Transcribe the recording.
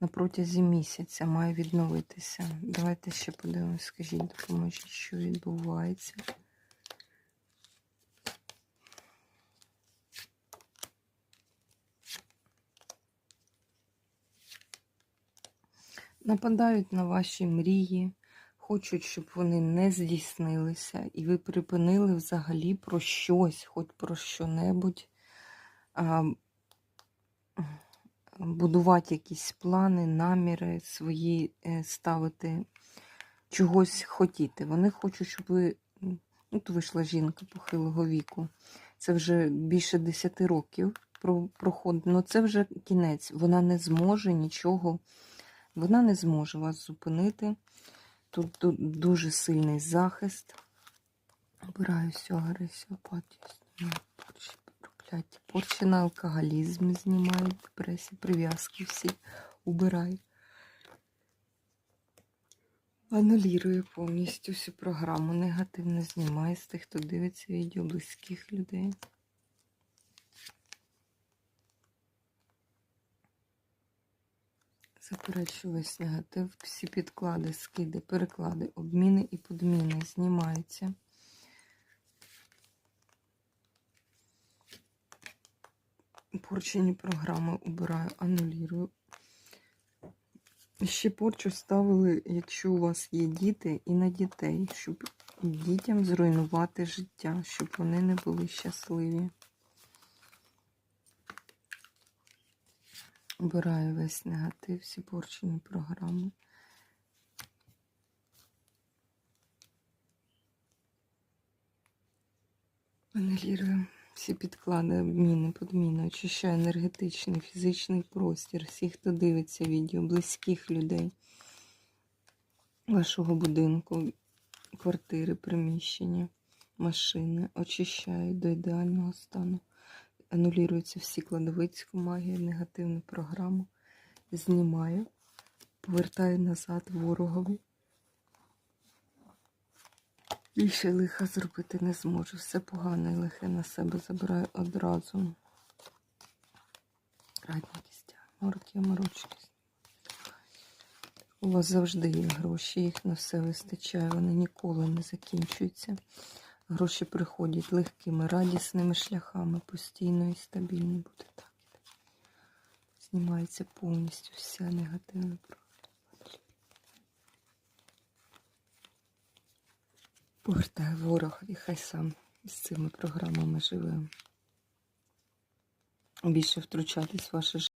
на протязі місяця має відновитися. Давайте ще подивимось, скажіть, допоможіть, що відбувається. Нападають на ваші мрії, хочуть, щоб вони не здійснилися, і ви припинили взагалі про щось, хоч про що-небудь. Будувати якісь плани, наміри свої е, ставити, чогось хотіти. Вони хочуть, щоб ви. От вийшла жінка похилого віку. Це вже більше 10 років проходить. Ну це вже кінець. Вона не зможе нічого, вона не зможе вас зупинити. Тут, дуже сильний захист. Обираю всю агресію, апатію. Порчі на алкоголізм знімаю, депресію, прив'язки всі убираю. Анулірую повністю всю програму. Негативно знімаю з тих, хто дивиться відео близьких людей. Заперечую весь негатив, всі підклади, скиди, переклади, обміни і подміни знімаються. Порчені програми убираю, анулірую. Ще порчу ставили, якщо у вас є діти, і на дітей, щоб дітям зруйнувати життя, щоб вони не були щасливі. Обираю весь негатив, всі порчені програми. Аналірую всі підклади, обміни, подміни, очищаю енергетичний, фізичний простір, всіх, хто дивиться відео, близьких людей, вашого будинку, квартири, приміщення, машини, очищаю до ідеального стану. Анулюються всі кладовицьку магію, негативну програму. Знімаю, повертаю назад ворогові. Більше лиха зробити не зможу. Все погане і лихе на себе забираю одразу. Радні кістя, морки, морочки. У вас завжди є гроші, їх на все вистачає, вони ніколи не закінчуються. Гроші приходять легкими, радісними шляхами, постійно і стабільно буде так. Знімається повністю вся негативна Повертає ворог і хай сам з цими програмами живе. Більше втручатись в ваше